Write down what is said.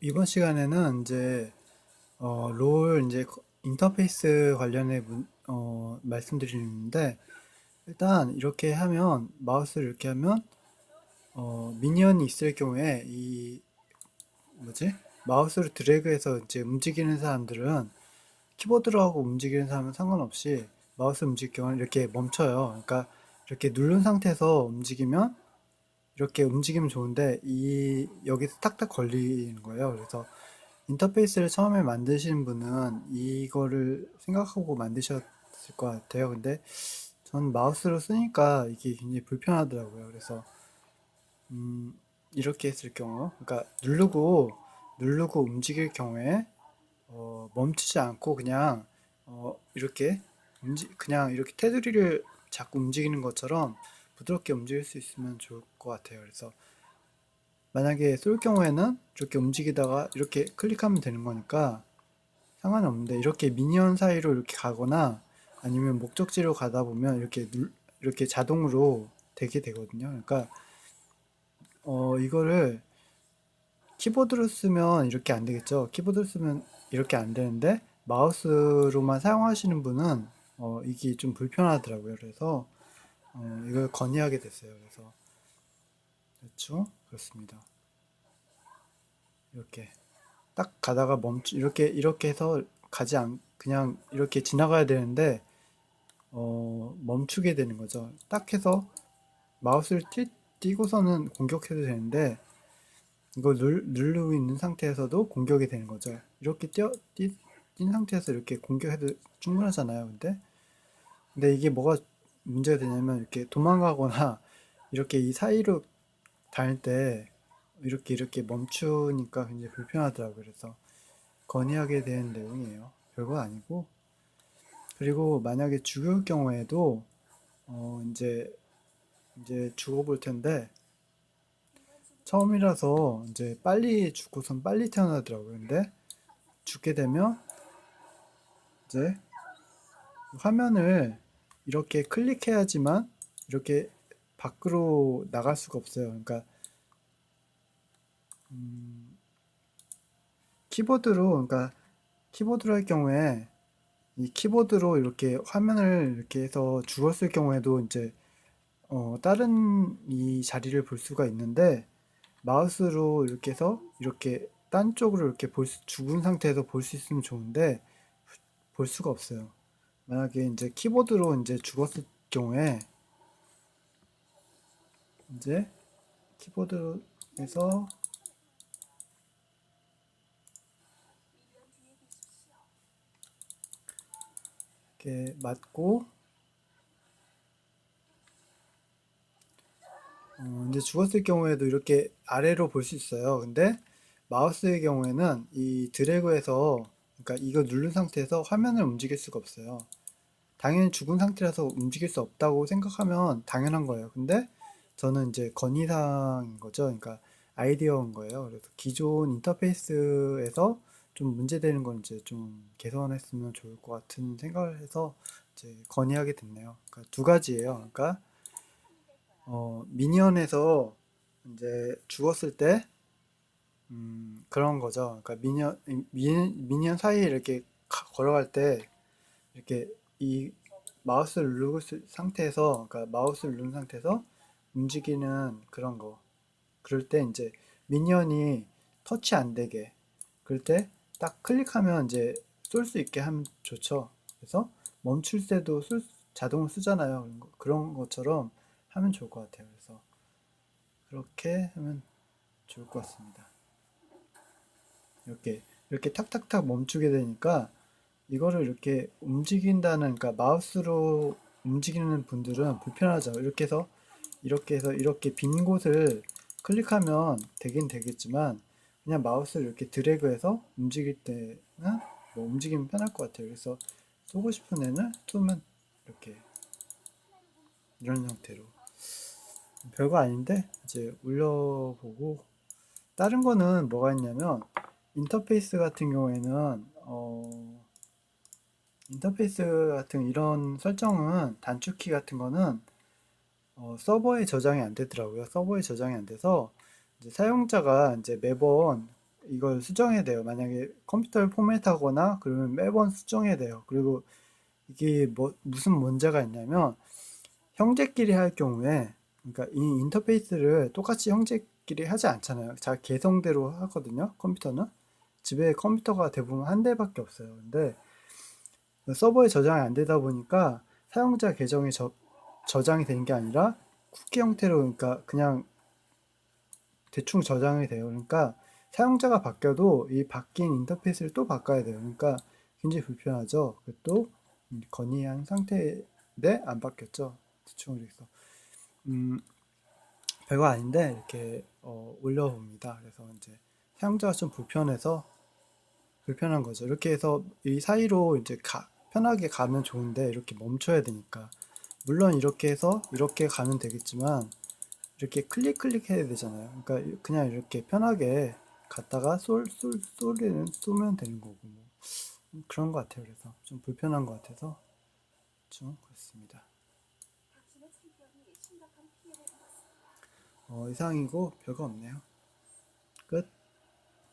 이번 시간에는 이제 어, 롤 이제 거- 인터페이스 관련해 문, 어, 말씀드리는데 일단 이렇게 하면 마우스를 이렇게 하면 어, 미니언이 있을 경우에 이 뭐지? 마우스를 드래그해서 이제 움직이는 사람들은 키보드로 하고 움직이는 사람은 상관없이 마우스 움직일 경우는 이렇게 멈춰요. 그러니까 이렇게 누른 상태에서 움직이면 이렇게 움직이면 좋은데 이 여기서 탁탁 걸리는 거예요. 그래서 인터페이스를 처음에 만드신 분은 이거를 생각하고 만드셨을 것 같아요. 근데 전 마우스로 쓰니까 이게 굉장히 불편하더라고요. 그래서 음, 이렇게 했을 경우, 그러니까 누르고 누르고 움직일 경우에 어, 멈추지 않고 그냥 어, 이렇게 그냥 이렇게 테두리를 자꾸 움직이는 것처럼 부드럽게 움직일 수 있으면 좋을 것 같아요. 그래서 만약에 쏠 경우에는 이렇게 움직이다가 이렇게 클릭하면 되는 거니까 상관이 없는데 이렇게 미니언 사이로 이렇게 가거나 아니면 목적지로 가다 보면 이렇게 눌, 이렇게 자동으로 되게 되거든요. 그러니까 어 이거를 키보드로 쓰면 이렇게 안 되겠죠. 키보드로 쓰면 이렇게 안 되는데 마우스로만 사용하시는 분은 어 이게 좀 불편하더라고요. 그래서 어 이걸 건의하게 됐어요. 그래서 그렇죠. 그렇습니다. 이렇게 딱 가다가 멈추 이렇게 이렇게 해서 가지 않 그냥 이렇게 지나가야 되는데 어 멈추게 되는 거죠. 딱 해서 마우스를 띄, 띄고서는 공격해도 되는데 이걸 눌, 누르고 있는 상태에서도 공격이 되는 거죠. 이렇게 띄어, 띄, 띈 상태에서 이렇게 공격해도 충분하잖아요. 근데 근데 이게 뭐가 문제가 되냐면 이렇게 도망가거나 이렇게 이 사이로 다닐 때 이렇게 이렇게 멈추니까 굉장히 불편하더라고요. 그래서 건의하게 된 내용이에요. 별거 아니고 그리고 만약에 죽을 경우에도 어 이제 이제 죽어볼 텐데 처음이라서 이제 빨리 죽고선 빨리 태어나더라고요. 근데 죽게 되면 이제 화면을 이렇게 클릭해야지만 이렇게 밖으로 나갈 수가 없어요. 그러니까 음, 키보드로 그러니까 키보드로 할 경우에 이 키보드로 이렇게 화면을 이렇게 해서 죽었을 경우에도 이제 어, 다른 이 자리를 볼 수가 있는데 마우스로 이렇게 해서 이렇게 딴 쪽으로 이렇게 볼 수, 죽은 상태에서 볼 수 있으면 좋은데 볼 수가 없어요. 만약에 이제 키보드로 이제 죽었을 경우에 이제 키보드에서 이렇게 맞고 어, 이제 죽었을 경우에도 이렇게 아래로 볼 수 있어요. 근데 마우스의 경우에는 이 드래그해서 그러니까 이거 누른 상태에서 화면을 움직일 수가 없어요. 당연히 죽은 상태라서 움직일 수 없다고 생각하면 당연한 거예요. 근데 저는 이제 건의사항인 거죠. 그러니까 아이디어인 거예요. 그래서 기존 인터페이스에서 좀 문제되는 건 이제 좀 개선했으면 좋을 것 같은 생각을 해서 이제 건의하게 됐네요. 그러니까 두 가지예요. 그러니까 어, 미니언에서 이제 죽었을 때 음, 그런 거죠. 그러니까 미니언 미, 미니언 사이에 이렇게 가- 걸어갈 때 이렇게 이 마우스를 있을 상태에서 그러니까 마우스를 누른 상태에서 움직이는 그런 거. 그럴 때 이제 미니언이 터치 안 되게 그럴 때 딱 클릭하면 이제 쏠 수 있게 하면 좋죠. 그래서 멈출 때도 쏠, 자동으로 쓰잖아요. 그런 거- 그런 것처럼 하면 좋을 것 같아요. 그래서 그렇게 하면 좋을 것 같습니다. 이렇게 이렇게 탁탁탁 멈추게 되니까 이거를 이렇게 움직인다는 그러니까 마우스로 움직이는 분들은 불편하죠. 이렇게 해서 이렇게 해서 이렇게 빈 곳을 클릭하면 되긴 되겠지만 그냥 마우스를 이렇게 드래그해서 움직일 때는 뭐 움직이면 편할 것 같아요. 그래서 쏘고 싶은 애는 쏘면 이렇게 이런 형태로 별거 아닌데 이제 올려보고 다른 거는 뭐가 있냐면 인터페이스 같은 경우에는 어 인터페이스 같은 이런 설정은 단축키 같은 거는 어, 서버에 저장이 안 되더라고요. 서버에 저장이 안 돼서 이제 사용자가 이제 매번 이걸 수정해야 돼요. 만약에 컴퓨터를 포맷하거나 그러면 매번 수정해야 돼요. 그리고 이게 뭐 무슨 문제가 있냐면 형제끼리 할 경우에 그러니까 이 인터페이스를 똑같이 형제끼리 하지 않잖아요. 자기 개성대로 하거든요. 컴퓨터는 집에 컴퓨터가 대부분 한 대밖에 없어요. 근데 서버에 저장이 안 되다 보니까 사용자 계정이 저, 저장이 되는 게 아니라 쿠키 형태로 그러니까 그냥 대충 저장이 돼요. 그러니까 사용자가 바뀌어도 이 바뀐 인터페이스를 또 바꿔야 돼요. 그러니까 굉장히 불편하죠. 그것도 건의한 상태인데 안 바뀌었죠. 대충 그래서 음, 별거 아닌데 이렇게 어, 올려봅니다. 그래서 이제 사용자가 좀 불편해서 불편한 거죠. 이렇게 해서 이 사이로 이제 가, 편하게 가면 좋은데 이렇게 멈춰야 되니까 물론 이렇게 해서 이렇게 가면 되겠지만 이렇게 클릭 클릭 해야 되잖아요. 그러니까 그냥 이렇게 편하게 갔다가 쏠, 쏠, 쏘면, 쏘면 되는 거고 뭐 그런 것 같아요. 그래서 좀 불편한 것 같아서 좀 그렇습니다. 어, 이상이고 별거 없네요. 끝.